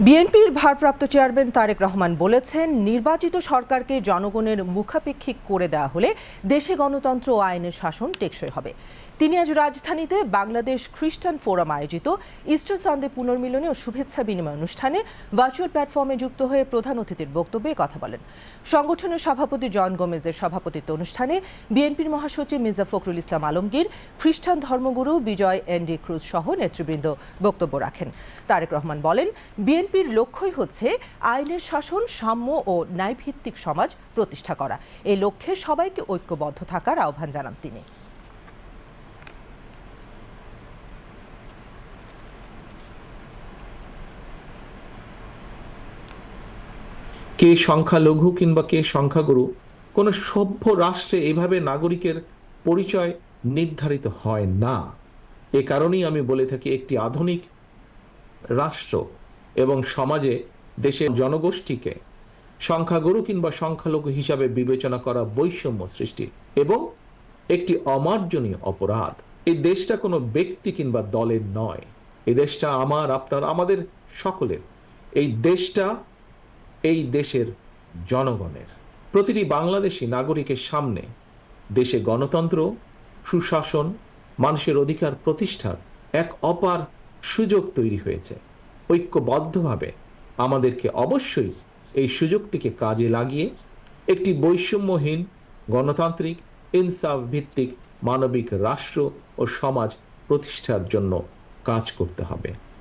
বিএনপির ভারপ্রাপ্ত চেয়ারম্যান তারেক রহমান বলেছেন, নির্বাচিত সরকারকে জনগণের মুখাপেক্ষিক করে দেওয়া হলে দেশে গণতন্ত্র ও আইনের শাসন টেকসই হবে। তিনি আজ রাজধানীতে বাংলাদেশ খ্রিস্টান ফোরাম আয়োজিত ইস্টার সানডে পুনর্মিলনী ও শুভেচ্ছা বিনিময় অনুষ্ঠানে ভার্চুয়াল প্ল্যাটফর্মে যুক্ত হয়ে প্রধান অতিথির বক্তব্যে কথা বলেন। সংগঠনের সভাপতি জন গোমেজের সভাপতিত্ব অনুষ্ঠানে বিএনপির মহাসচিব মির্জা ফখরুল ইসলাম আলমগীর, খ্রিস্টান ধর্মগুরু বিজয় এনডি ক্রুজ সহ নেতৃবৃন্দ বক্তব্য রাখেন। তারেক রহমান বলেন, বিএনপির লক্ষ্যই হচ্ছে আইনের শাসন, সাম্য ও ন্যায়ভিত্তিক সমাজ প্রতিষ্ঠা করা। এই লক্ষ্যে সবাইকে ঐক্যবদ্ধ থাকার আহ্বান জানান তিনি। কে সংখ্যালঘু কিংবা কে সংখ্যাগুরু, কোনো সভ্য রাষ্ট্রে এভাবে নাগরিকের পরিচয় নির্ধারিত হয় না। এ কারণেই আমি বলে থাকি একটি আধুনিক রাষ্ট্র এবং সমাজে দেশের জনগোষ্ঠীকে সংখ্যাগুরু কিংবা সংখ্যালঘু হিসাবে বিবেচনা করা বৈষম্য সৃষ্টি এবং একটি অমার্জনীয় অপরাধ। এই দেশটা কোনো ব্যক্তি কিংবা দলের নয়। এই দেশটা আমার, আপনার, আমাদের সকলের। এই দেশটা এই দেশের জনগণের। প্রতিটি বাংলাদেশি নাগরিকের সামনে দেশে গণতন্ত্র, সুশাসন, মানুষের অধিকার প্রতিষ্ঠার এক অপার সুযোগ তৈরি হয়েছে। ঐক্যবদ্ধভাবে আমাদেরকে অবশ্যই এই সুযোগটিকে কাজে লাগিয়ে একটি বৈষম্যহীন গণতান্ত্রিক ইনসাফ ভিত্তিক মানবিক রাষ্ট্র ও সমাজ প্রতিষ্ঠার জন্য কাজ করতে হবে।